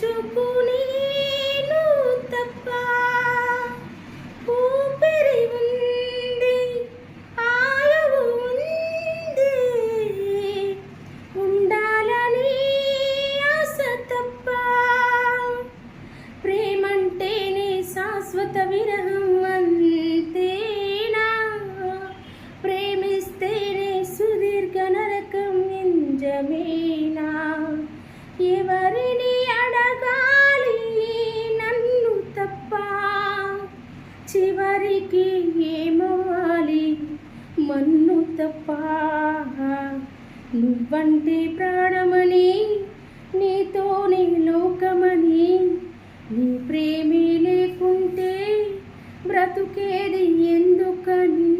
తలుచుకు నేను తప్ప. ఊపిరి ఉంది ఆయువు ఉంది. ఉండాలని ఆశ తప్ప. ప్రేమంటేనే శాశ్వత విరహం అంతేనా? ప్రేమిస్తేనే సుదీర్ఘ నరకం నింజమేనా? చివరికి ఏమవ్వాలి? మన్ను తప్ప నువ్వంటే ప్రాణమని నీతోనే లోకమని నీ ప్రేమే లేకుంటే బ్రతుకేది ఎందుకని?